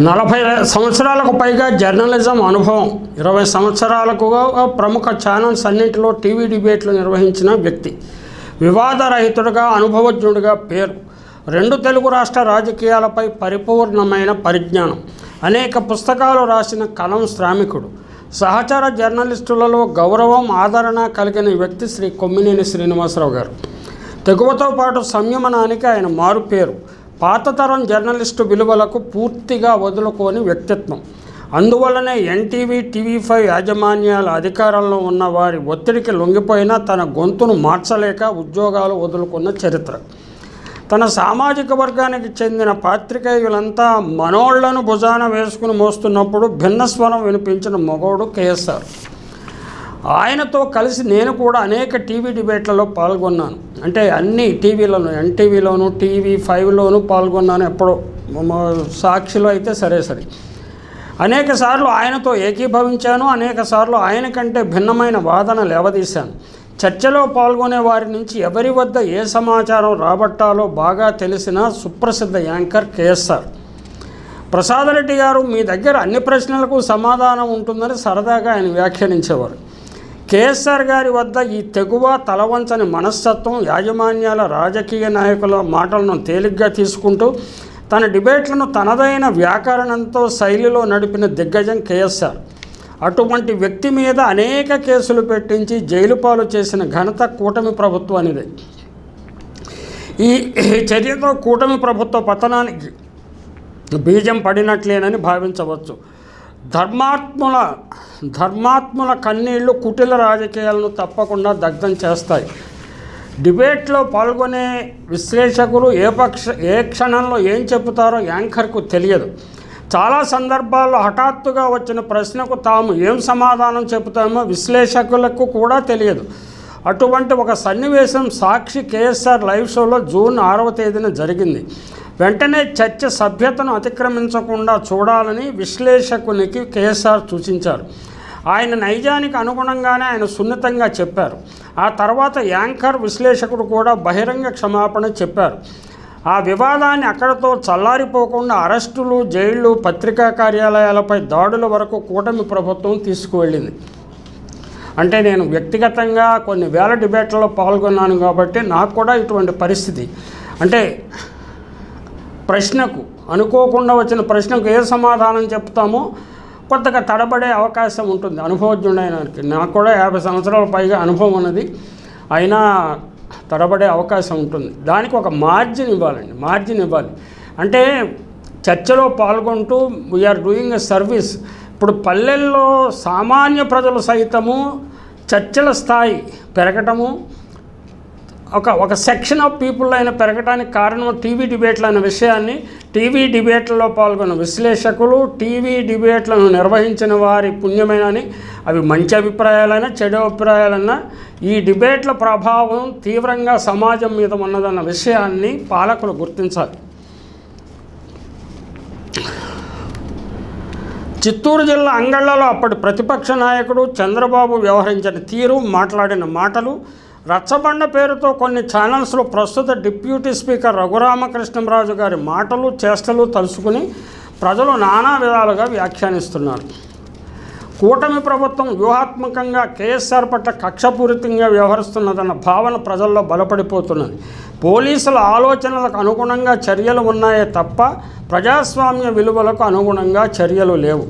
నలభై సంవత్సరాలకు పైగా జర్నలిజం అనుభవం. ఇరవై సంవత్సరాలకు ప్రముఖ ఛానల్స్ అన్నింటిలో టీవీ డిబేట్లు నిర్వహించిన వ్యక్తి. వివాదరహితుడిగా అనుభవజ్ఞుడిగా పేరు. రెండు తెలుగు రాష్ట్ర రాజకీయాలపై పరిపూర్ణమైన పరిజ్ఞానం. అనేక పుస్తకాలు రాసిన కలం శ్రామికుడు. సహచర జర్నలిస్టులలో గౌరవం ఆదరణ కలిగిన వ్యక్తి శ్రీ కొమ్మినేని శ్రీనివాసరావు గారు. తెగువతో పాటు సంయమనానికి ఆయన మారు పేరు. పాతతరం జర్నలిస్టు విలువలకు పూర్తిగా వదులుకోని వ్యక్తిత్వం. అందువల్లనే ఎన్టీవీ టీవీ ఫైవ్ యాజమాన్యాల అధికారంలో ఉన్న వారి ఒత్తిడికి లొంగిపోయినా తన గొంతును మార్చలేక ఉద్యోగాలు వదులుకున్న చరిత్ర. తన సామాజిక వర్గానికి చెందిన పాత్రికేయులంతా మనోళ్ళను భుజాన వేసుకుని మోస్తున్నప్పుడు భిన్నస్వరం వినిపించిన మగోడు కేఎస్ఆర్. ఆయనతో కలిసి నేను కూడా అనేక టీవీ డిబేట్లలో పాల్గొన్నాను. అంటే అన్ని టీవీలను ఎన్టీవీలోను టీవీ ఫైవ్లోను పాల్గొన్నాను ఎప్పుడో. సాక్షిలో అయితే సరే సరే. అనేక సార్లు ఆయనతో ఏకీభవించాను అనేక సార్లు ఆయన కంటే భిన్నమైన వాదన లేవదీశాను. చర్చలో పాల్గొనే వారి నుంచి ఎవరి వద్ద ఏ సమాచారం రాబట్టాలో బాగా తెలిసిన సుప్రసిద్ధ యాంకర్ కేఎస్ఆర్. ప్రసాదరెడ్డి గారు మీ దగ్గర అన్ని ప్రశ్నలకు సమాధానం ఉంటుందని సరదాగా ఆయన వ్యాఖ్యానించేవారు. కేఎస్ఆర్ గారి వద్ద ఈ తెగువ తలవంచని మనస్తత్వం యాజమాన్యాల రాజకీయ నాయకుల మాటలను తేలిగ్గా తీసుకుంటూ తన డిబేట్లను తనదైన వ్యాకరణంతో శైలిలో నడిపిన దిగ్గజం కేఎస్ఆర్. అటువంటి వ్యక్తి మీద అనేక కేసులు పెట్టించి జైలు పాలు చేసిన ఘనత కూటమి ప్రభుత్వానిదే. ఈ ఈ చర్యతో కూటమి ప్రభుత్వ పతనానికి బీజం పడినట్లేనని భావించవచ్చు. ధర్మాత్ముల ధర్మాత్ముల కన్నీళ్ళు కుటిల రాజకీయాలను తప్పకుండా దగ్ధం చేస్తాయి. డిబేట్లో పాల్గొనే విశ్లేషకులు ఏ పక్ష ఏ క్షణంలో ఏం చెబుతారో యాంకర్కు తెలియదు. చాలా సందర్భాల్లో హఠాత్తుగా వచ్చిన ప్రశ్నకు తాము ఏం సమాధానం చెబుతామో విశ్లేషకులకు కూడా తెలియదు. అటువంటి ఒక సన్నివేశం Sakshi K S R live షోలో జూన్ ఆరవ తేదీన జరిగింది. వెంటనే చర్చ సభ్యతను అతిక్రమించకుండా చూడాలని విశ్లేషకునికి కేఎస్ఆర్ సూచించారు. ఆయన నైజానికి అనుగుణంగానే ఆయన సున్నితంగా చెప్పారు. ఆ తర్వాత యాంకర్ విశ్లేషకుడు కూడా బహిరంగ క్షమాపణ చెప్పారు. ఆ వివాదాన్ని అక్కడతో చల్లారిపోకుండా అరెస్టులు జైళ్ళు పత్రికా కార్యాలయాలపై దాడుల వరకు కూటమి ప్రభుత్వం తీసుకువెళ్ళింది. అంటే నేను వ్యక్తిగతంగా కొన్ని వేల డిబేట్లలో పాల్గొన్నాను కాబట్టి నాకు కూడా ఇటువంటి పరిస్థితి. అంటే ప్రశ్నకు అనుకోకుండా వచ్చిన ప్రశ్నకు ఏ సమాధానం చెప్తామో కొత్తగా తడబడే అవకాశం ఉంటుంది. అనుభవజ్ఞుడైనకి నాకు కూడా యాభై సంవత్సరాల పైగా అనుభవం ఉన్నది. అయినా తడబడే అవకాశం ఉంటుంది. దానికి ఒక మార్జిన్ ఇవ్వాలండి. మార్జిన్ ఇవ్వాలి. అంటే చర్చలో పాల్గొంటూ వీఆర్ డూయింగ్ ఎ సర్వీస్ ఇప్పుడు పల్లెల్లో సామాన్య ప్రజలు సైతము చర్చల స్థాయి పెరగటము ఒక ఒక సెక్షన్ ఆఫ్ పీపుల్ అయిన పెరగడానికి కారణం టీవీ డిబేట్లు అనే విషయాన్ని టీవీ డిబేట్లలో పాల్గొన్న విశ్లేషకులు టీవీ డిబేట్లను నిర్వహించిన వారి పుణ్యమేనని అవి మంచి అభిప్రాయాలైనా చెడు అభిప్రాయాలైనా ఈ డిబేట్ల ప్రభావం తీవ్రంగా సమాజం మీద ఉన్నదన్న విషయాన్ని పాలకులు గుర్తించాలి. చిత్తూరు జిల్లా అంగళ్ళలో అప్పటి ప్రతిపక్ష నాయకుడు చంద్రబాబు వ్యవహరించిన తీరు మాట్లాడిన మాటలు రచ్చబండ పేరుతో కొన్ని ఛానల్స్లో ప్రస్తుత డిప్యూటీ స్పీకర్ రఘురామకృష్ణరాజు గారి మాటలు చేష్టలు తలుసుకుని ప్రజలు నానా విధాలుగా వ్యాఖ్యానిస్తున్నారు. కూటమి ప్రభుత్వం వ్యూహాత్మకంగా కేఎస్ఆర్ పట్ల కక్షపూరితంగా వ్యవహరిస్తున్నదన్న భావన ప్రజల్లో బలపడిపోతున్నది. పోలీసుల ఆలోచనలకు అనుగుణంగా చర్యలు ఉన్నాయే తప్ప ప్రజాస్వామ్య విలువలకు అనుగుణంగా చర్యలు లేవు.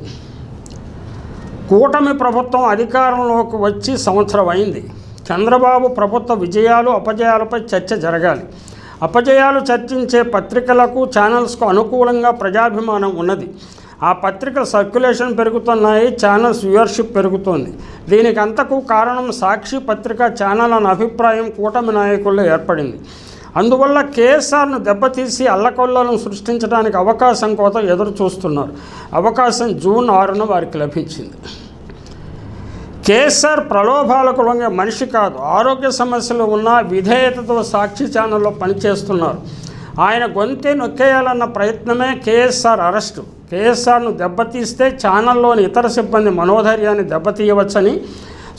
కూటమి ప్రభుత్వం అధికారంలోకి వచ్చి సంవత్సరం అయింది చంద్రబాబు ప్రభుత్వ విజయాలు అపజయాలపై చర్చ జరగాలి. అపజయాలు చర్చించే పత్రికలకు ఛానల్స్కు అనుకూలంగా ప్రజాభిమానం ఉన్నది. ఆ పత్రికల సర్క్యులేషన్ పెరుగుతున్నాయి ఛానల్స్ వ్యూవర్షిప్ పెరుగుతోంది. దీనికి అంతకు కారణం సాక్షి పత్రిక ఛానల్ అన్న అభిప్రాయం కూటమి నాయకుల్లో ఏర్పడింది. అందువల్ల కేఎస్ఆర్ను దెబ్బతీసి అల్లకొల్లను సృష్టించడానికి అవకాశం కోసం ఎదురు చూస్తున్నారు అవకాశం జూన్ ఆరున వారికి లభించింది. కేఎస్ఆర్ ప్రలోభాలకు లొంగే మనిషి కాదు. ఆరోగ్య సమస్యలు ఉన్న విధేయతతో సాక్షి ఛానల్లో పనిచేస్తున్నారు. ఆయన గొంతే నొక్కేయాలన్న ప్రయత్నమే కేఎస్ఆర్ అరెస్టు. కేఎస్ఆర్ను దెబ్బతీస్తే ఛానల్లోని ఇతర సిబ్బంది మనోధైర్యాన్ని దెబ్బతీయవచ్చని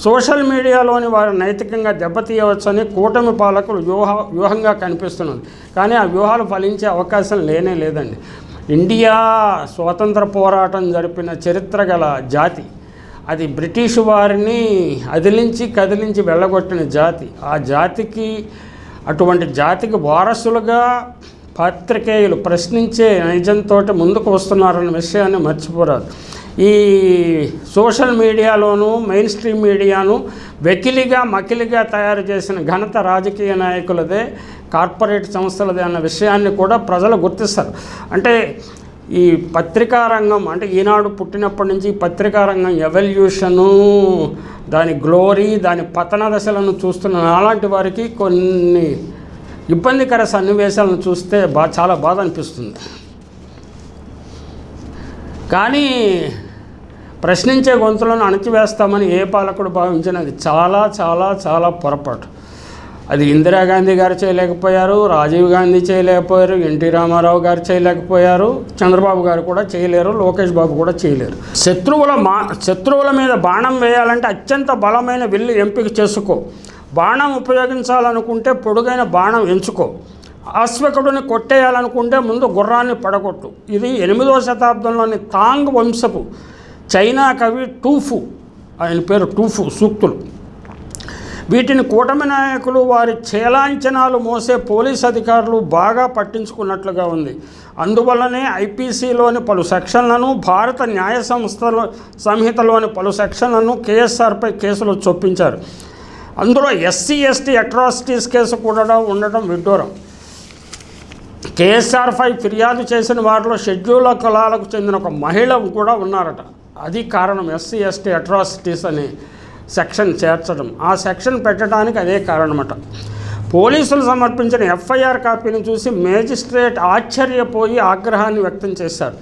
సోషల్ మీడియాలోని వారు నైతికంగా దెబ్బతీయవచ్చని కూటమి పాలకులు వ్యూహ వ్యూహంగా కనిపిస్తున్నది కానీ ఆ వ్యూహాలు ఫలించే అవకాశం లేనే లేదండి. ఇండియా స్వాతంత్ర పోరాటం జరిపిన చరిత్ర గల జాతి అది బ్రిటిష్ వారిని అదిలించి కదిలించి వెళ్ళగొట్టిన జాతి. ఆ జాతికి అటువంటి జాతికి వారసులుగా పాత్రికేయులు ప్రశ్నించే నైజంతో ముందుకు వస్తున్నారన్న విషయాన్ని మర్చిపోరాదు. ఈ సోషల్ మీడియాలోను మెయిన్ స్ట్రీమ్ మీడియాను వెకిలిగా మకిలిగా తయారు చేసిన ఘనత రాజకీయ నాయకులదే కార్పొరేట్ సంస్థలదే అన్న విషయాన్ని కూడా ప్రజలు గుర్తిస్తారు. అంటే ఈ పత్రికా రంగం అంటే ఈనాడు పుట్టినప్పటి నుంచి ఈ పత్రికా రంగం ఎవల్యూషను దాని గ్లోరీ దాని పతన దశలను చూస్తున్న అలాంటి వారికి కొన్ని ఇబ్బందికర సన్నివేశాలను చూస్తే బా చాలా బాధ అనిపిస్తుంది. కానీ ప్రశ్నించే గొంతులను అణచివేస్తామని ఏ పాలకుడు భావించినది చాలా చాలా చాలా పొరపాటు. అది ఇందిరాగాంధీ గారు చేయలేకపోయారు రాజీవ్ గాంధీ చేయలేకపోయారు ఎన్టీ రామారావు గారు చేయలేకపోయారు చంద్రబాబు గారు కూడా చేయలేరు లోకేష్ బాబు కూడా చేయలేరు. శత్రువుల మా శత్రువుల మీద బాణం వేయాలంటే అత్యంత బలమైన విల్లు ఎంపిక చేసుకో. బాణం ఉపయోగించాలనుకుంటే పొడుగైన బాణం ఎంచుకో. అశ్వకుడిని కొట్టేయాలనుకుంటే ముందు గుర్రాన్ని పడగొట్టు. ఇది ఎనిమిదవ శతాబ్దంలోని తాంగ్ వంశపు చైనా కవి టూఫు ఆయన పేరు టూఫు సూక్తులు. వీటిని కూటమి నాయకులు వారి చేలాంచనాలు మోసే పోలీస్ అధికారులు బాగా పట్టించుకున్నట్లుగా ఉంది. అందువల్లనే ఐపీసీలోని పలు సెక్షన్లను భారత న్యాయ సంస్థల సంహితలోని పలు సెక్షన్లను కేఎస్ఆర్పై కేసులు చొప్పించారు. అందులో ఎస్సీ ఎస్టీ అట్రాసిటీస్ కేసు కూడా ఉండడం విడ్డూరం. కేఎస్ఆర్పై ఫిర్యాదు చేసిన వారిలో షెడ్యూల్ కులాలకు చెందిన ఒక మహిళ కూడా ఉన్నారట. అది కారణం ఎస్సీ ఎస్టీ అట్రాసిటీస్ అని. సెక్షన్ చేర్చడం. ఆ సెక్షన్ పెట్టడానికి అదే కారణమట. పోలీసులు సమర్పించిన ఎఫ్ఐఆర్ కాపీని చూసి మేజిస్ట్రేట్ ఆశ్చర్యపోయి ఆగ్రహాన్ని వ్యక్తం చేశారు.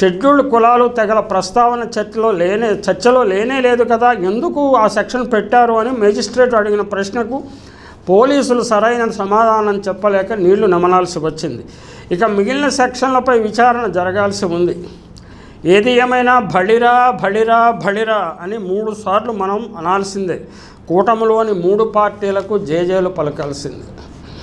షెడ్యూల్డ్ కులాలు తెగల ప్రస్తావన చర్చలో లేనే చర్చలో లేనే లేదు కదా ఎందుకు ఆ సెక్షన్ పెట్టారు అని మేజిస్ట్రేట్ అడిగిన ప్రశ్నకు పోలీసులు సరైన సమాధానం చెప్పలేక నీళ్ళు నమలాల్సి వచ్చింది. ఇక మిగిలిన సెక్షన్లపై విచారణ జరగాల్సి ఉంది. ఏది ఏమైనా భళిరా భళిరా భళిరా అని మూడు సార్లు మనం అనాల్సిందే. కూటమిలోని మూడు పార్టీలకు జేజేలు పలకాల్సిందే.